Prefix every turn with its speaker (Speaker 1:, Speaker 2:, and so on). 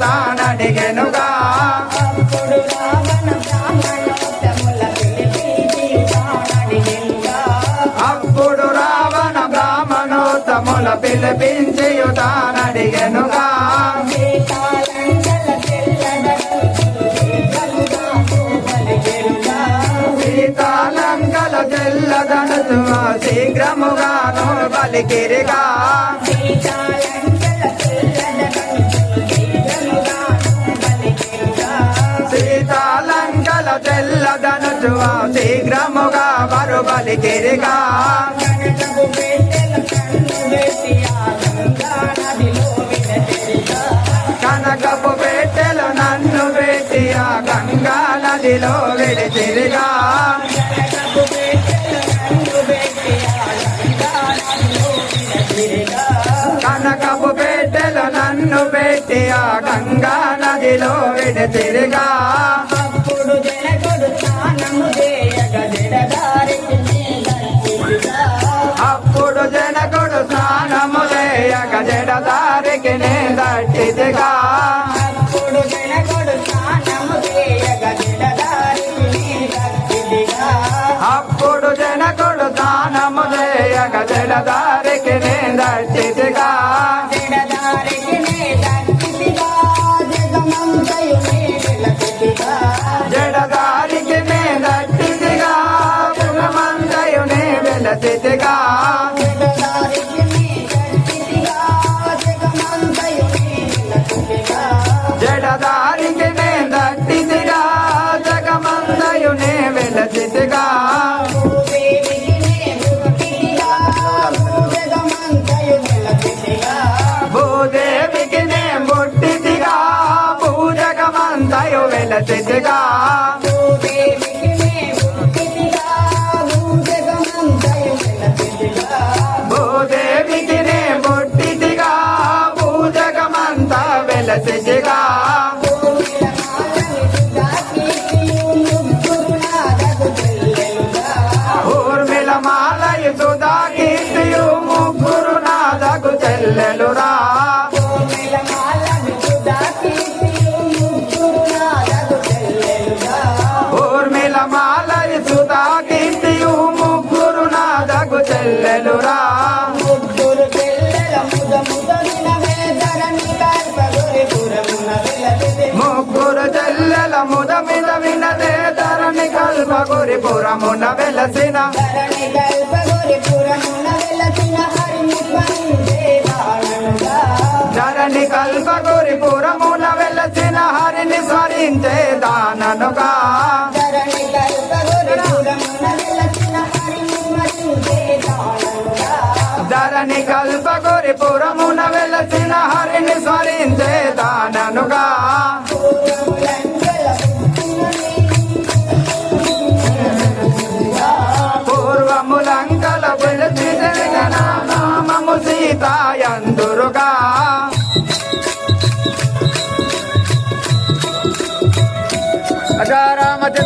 Speaker 1: తానడిగెనుగా
Speaker 2: అప్పుడు రావణ బ్రాహ్మణోత్తముల పిలిపించి తానడిగెనుగా. సీతాలంకల శీఘ్రముగా
Speaker 1: శీఘ్రముగాను బలికిరిగా
Speaker 2: సీతాలంకల
Speaker 1: తెల్లదనసు శీఘ్రముగా వారు బలికిరిగా
Speaker 2: కనకపు
Speaker 1: కనకపు పెట్టెలు నన్ను పెట్టియా గంగా నదిలో విడిచిరిగా.
Speaker 2: కనకపు
Speaker 1: కనకపు పెట్టెలు నన్ను పెట్టియా గంగా నదిలో విడిచిరిగా. నేదట్టిదిగా
Speaker 2: అప్పుడు జనకుడు స్నానము చేయగ జడదారికి నీలంకిగా.
Speaker 1: అప్పుడు జనకుడు స్నానము చేయక జడదారికి నేదట్టిదిగా
Speaker 2: జడదారికి నీలంకిగా. జగమంతయు నీలకిగా.
Speaker 1: జడదారికి నేదట్టిదిగా గుణమంతయునే వెలసిదిగా జడదారికి నేదట్టిదిగా జగమంతయునే
Speaker 2: జగమందయు నే భువకిగా. భూజగమంతయు నిలకిగా.
Speaker 1: భూదేవికి నే ముట్టిదిగా పూజకమంతయు వెలసిదిగా వెలసిదిగా
Speaker 2: చెల్లెల
Speaker 1: ముదమిద వినదే ధరణి కల్పగురి పురమున వెలసిన.
Speaker 2: ధరణి కల్పగురి పురమున వెలసిన హరిని స్మరించే దాననుగా.
Speaker 1: ధరణి కల్పగురి పురమున వెలసిన హరిని స్మరించే దాననుగా
Speaker 2: Aja